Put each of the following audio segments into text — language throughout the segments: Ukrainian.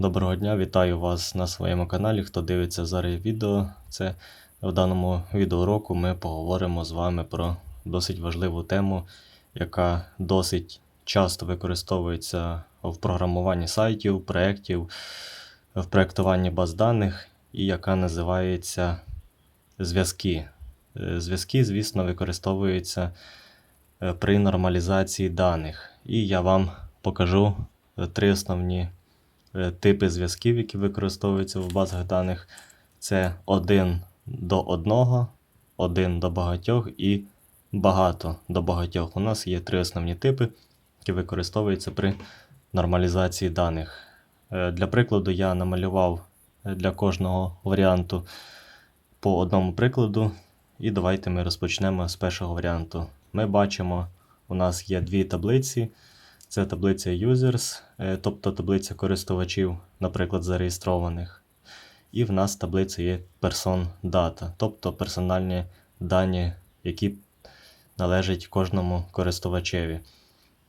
Доброго дня, вітаю вас на своєму каналі. Хто дивиться зараз відео, це в даному відеоуроку ми поговоримо з вами про досить важливу тему, яка досить часто використовується в програмуванні сайтів, проєктів, в проєктуванні баз даних, і яка називається зв'язки. Е, Зв'язки, звісно, використовуються е, при нормалізації даних. І я вам покажу три основні типи зв'язків, які використовуються в базах даних. Це один до одного, один до багатьох і багато до багатьох. У нас є три основні типи, які використовуються при нормалізації даних. Е, Для прикладу, я намалював е, для кожного варіанту по одному прикладу. І давайте ми розпочнемо з першого варіанту. Ми бачимо, у нас є дві таблиці. Це таблиця users, е, тобто таблиця користувачів, наприклад, зареєстрованих. І в нас таблиця є person data, тобто персональні дані, які належать кожному користувачеві.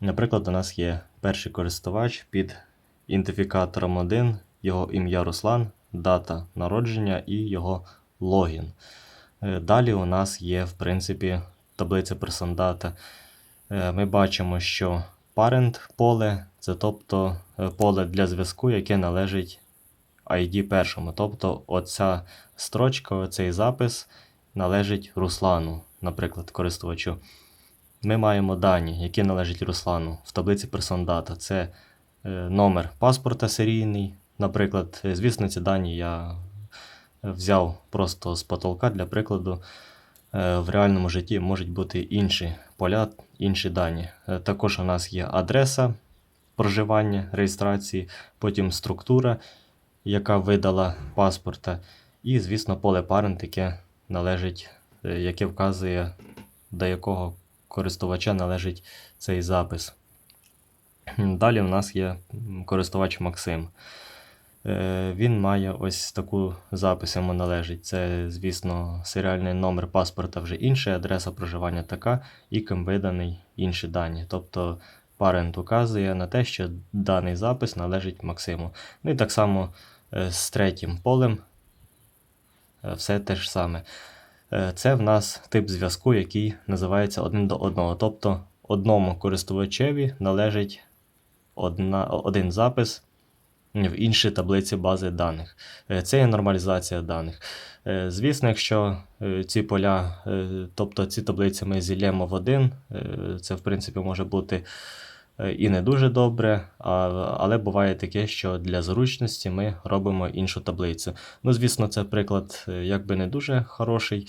Наприклад, у нас є перший користувач під ідентифікатором 1, його ім'я Руслан, дата народження і його логін. Е, Далі у нас є, в принципі, таблиця person data. Е, Ми бачимо, що parent поле це тобто е, поле для зв'язку, яке належить ID першому. Тобто оця строчка, оцей запис належить Руслану, наприклад, користувачу. Ми маємо дані, які належать Руслану в таблиці Data. Це е, номер паспорта серійний. Наприклад, е, звісно, ці дані я взяв просто з потолка для прикладу. Е, В реальному житті можуть бути інші поля, інші дані. Е, Також у нас є адреса проживання, реєстрації, потім структура, яка видала паспорта, і, звісно, поле parent, яке належить, е, яке вказує, до якого користувача належить цей запис. Далі у нас є користувач Максим. Е, Він має ось таку запис йому належить. Це, звісно, серіальний номер паспорта вже інший, адреса проживання така, і ким виданий інші дані. Тобто парент указує на те, що даний запис належить Максиму. Ну і так само е, з третім полем е, все те ж саме. Це в нас тип зв'язку, який називається один до одного. Тобто одному користувачеві належить одна, один запис в іншій таблиці бази даних. Е, Це є нормалізація даних. Е, Звісно, якщо е, ці поля, тобто ці таблиці ми зілємо в один, це в принципі може бути і не дуже добре, але буває таке, що для зручності ми робимо іншу таблицю. Ну, звісно, це приклад якби не дуже хороший.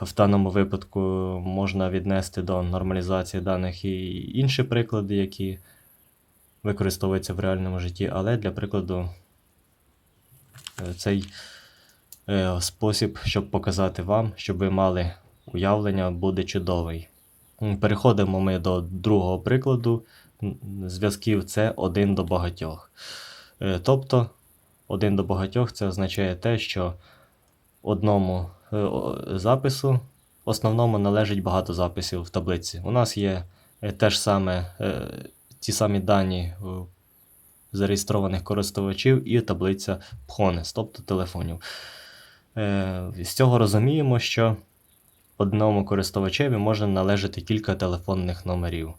В даному випадку можна віднести до нормалізації даних і інші приклади, які використовуються в реальному житті, але для прикладу е, цей е, спосіб, щоб показати вам, щоб ви мали уявлення, буде чудовий. Переходимо ми до другого прикладу зв'язків це один до багатьох. Е, Тобто, один до багатьох це означає те, що одному запису основному належить багато записів в таблиці. У нас є те ж саме, ті самі дані е, зареєстрованих користувачів і таблиця PHONES, тобто телефонів. Е, З цього розуміємо, що одному користувачеві може належати кілька телефонних номерів.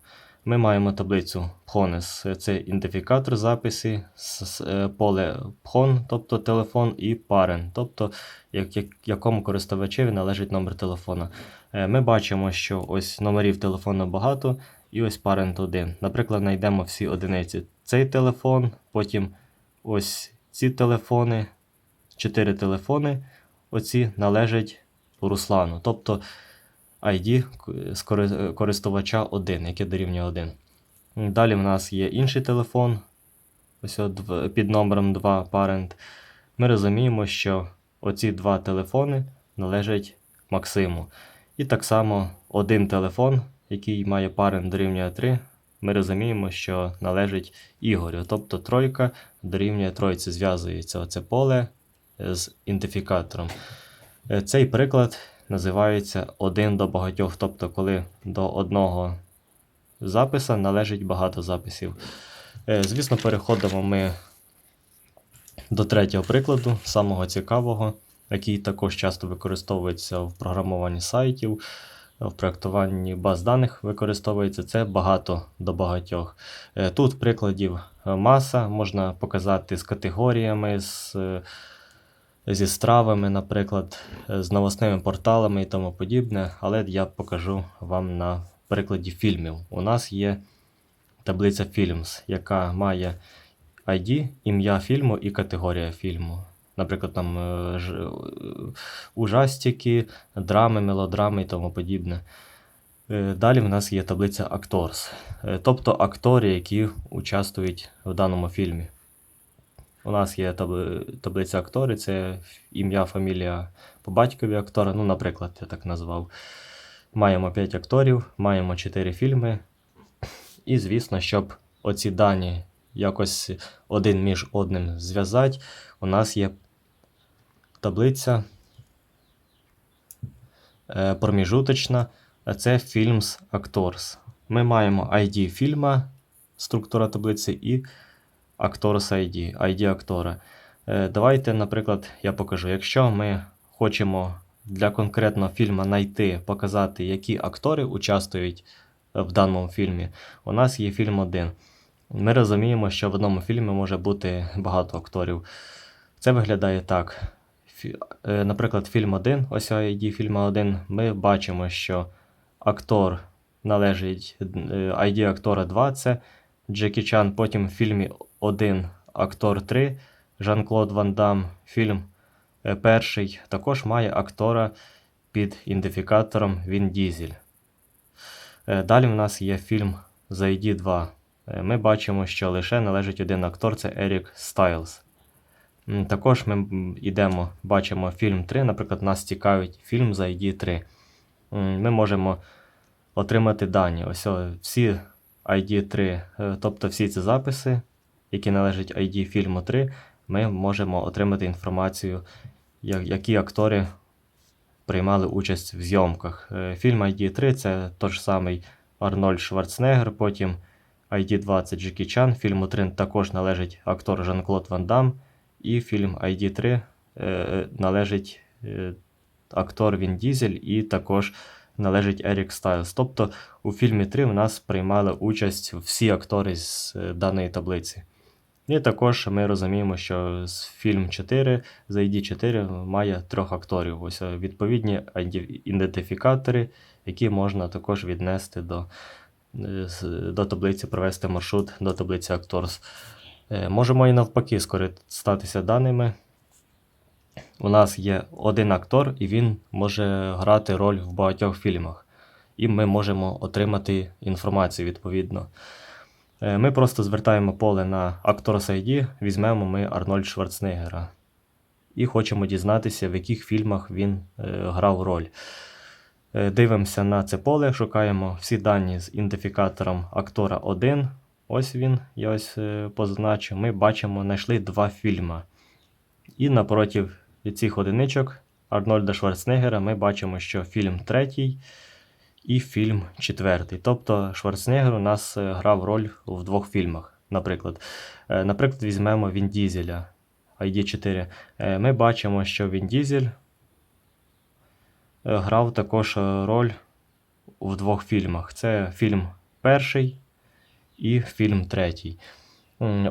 Ми маємо таблицю PHONES, це ідентифікатор записи, е, поле PHON, тобто телефон, і parent, тобто як, як, якому користувачеві належить номер телефона. Ми бачимо, що ось номерів телефону багато, і ось parent 1. Наприклад, знайдемо всі одиниці. Цей телефон, потім ось ці телефони, чотири телефони, оці належать Руслану. Тобто ID користувача 1, яке дорівнює 1. Далі в нас є інший телефон, ось от під номером 2 parent. Ми розуміємо, що оці два телефони належать Максиму. І так само один телефон, який має parent дорівнює 3, ми розуміємо, що належить Ігорю. Тобто тройка дорівнює тройці, зв'язується оце поле з ідентифікатором. Е, Цей приклад називається один до багатьох, тобто коли до одного записа належить багато записів. Е, Звісно, переходимо ми до третього прикладу, самого цікавого, який також часто використовується в програмуванні сайтів, в проєктуванні баз даних використовується. Це багато до багатьох. Е, Тут прикладів е, маса, можна показати з категоріями, з, е, зі стравами, наприклад, з новосними порталами і тому подібне, але я покажу вам на прикладі фільмів. У нас є таблиця Films, яка має ID, ім'я фільму і категорія фільму. Наприклад, там е, ж- е, ужастики, драми, мелодрами і тому подібне. Е, Далі в нас є таблиця Actors, тобто актори, які участвують в даному фільмі. У нас є таблиця актори, це ім'я, фамілія по батькові актора. Ну, наприклад, я так назвав. Маємо 5 акторів, маємо 4 фільми. І, звісно, щоб оці дані якось один між одним зв'язати, у нас є таблиця е, проміжуточна, це Films Actors. Ми маємо ID фільма, структура таблиці, і Actors ID, ID актора. Е, Давайте, наприклад, я покажу. Якщо ми хочемо для конкретного фільму знайти, показати, які актори участвують е, в даному фільмі, у нас є фільм 1. Ми розуміємо, що в одному фільмі може бути багато акторів. Це виглядає так. Е, Наприклад, фільм 1, ось ID фільму 1, ми бачимо, що актор належить е, ID актора 2, це Джекі Чан, потім в фільмі 1 актор 3, Жан-Клод Ван Дам, фільм е, перший також має актора під ідентифікатором Він Дізель. Е, Далі в нас є фільм з ID 2. Е, Ми бачимо, що лише належить один актор це Ерік Стайлз. Також ми йдемо, бачимо фільм 3, наприклад, нас цікавить фільм з ID 3. Ми можемо отримати дані. Ось всі ID 3, е, тобто всі ці записи, які належать ID фільму 3, ми можемо отримати інформацію, які актори приймали участь в зйомках. Е, Фільм ID 3 це той ж самий Арнольд Шварценеггер, потім ID 2 це Джекі Чан, фільму 3 також належить актор Жан-Клод Ван Дам, і фільм ID 3 е, належить е, актор Він Дізель і також належить Ерік Стайлз. Тобто у фільмі 3 в нас приймали участь всі актори з е, даної таблиці. І також ми розуміємо, що фільм 4 з ID 4 має трьох акторів. Ось відповідні ідентифікатори, які можна також віднести до, до таблиці, провести маршрут до таблиці Actors. Е, Можемо і навпаки скористатися даними. У нас є один актор, і він може грати роль в багатьох фільмах. І ми можемо отримати інформацію відповідно. Е, Ми просто звертаємо поле на Actors ID, візьмемо ми Арнольд Шварценеггера. І хочемо дізнатися, в яких фільмах він е, грав роль. Дивимося на це поле, шукаємо всі дані з ідентифікатором актора 1. Ось він, я ось е, позначив. Ми бачимо, знайшли два фільми. І напроти цих одиничок Арнольда Шварценеггера ми бачимо, що фільм третій і фільм четвертий. Тобто Шварценеггер у нас е, грав роль в двох фільмах. Наприклад, Е, наприклад, візьмемо Він Дізеля ID4. Е, Ми бачимо, що Він Дізель грав також роль в двох фільмах. Це фільм перший і фільм третій.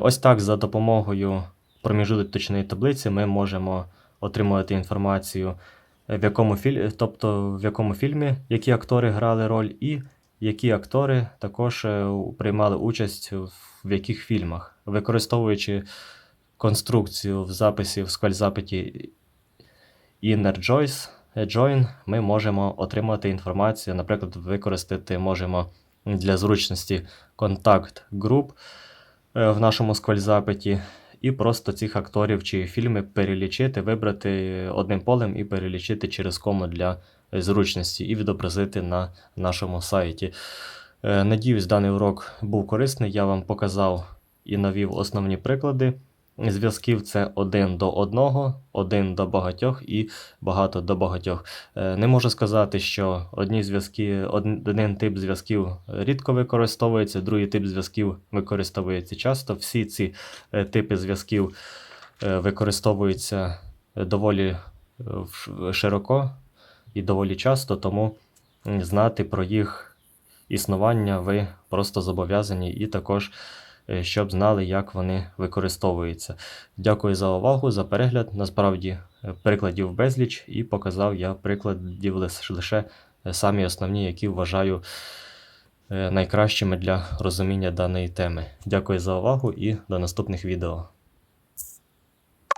Ось так за допомогою проміжуточної таблиці ми можемо отримувати інформацію, в якому філь... тобто в якому фільмі які актори грали роль, і які актори також е, приймали участь в- яких фільмах, використовуючи конструкцію в записі в сквальзапиті Inner е, Join, ми можемо отримати інформацію, наприклад, використати можемо для зручності контакт груп е, в нашому сквальзапиті, і просто цих акторів чи фільми перелічити, вибрати одним полем і перелічити через кому для зручності і відобразити на нашому сайті. Е, Надіюсь, даний урок був корисний. Я вам показав і навів основні приклади зв'язків це один до одного, один до багатьох і багато до багатьох. Е, Не можу сказати, що одні зв'язки, один тип зв'язків рідко використовується, другий тип зв'язків використовується часто. Всі ці е, типи зв'язків е, використовуються доволі широко і доволі часто, тому знати про їх існування ви просто зобов'язані і також, щоб знали, як вони використовуються. Дякую за увагу, за перегляд. Насправді е, прикладів безліч і показав я прикладів лише е, самі основні, які вважаю е, найкращими для розуміння даної теми. Дякую за увагу і до наступних відео.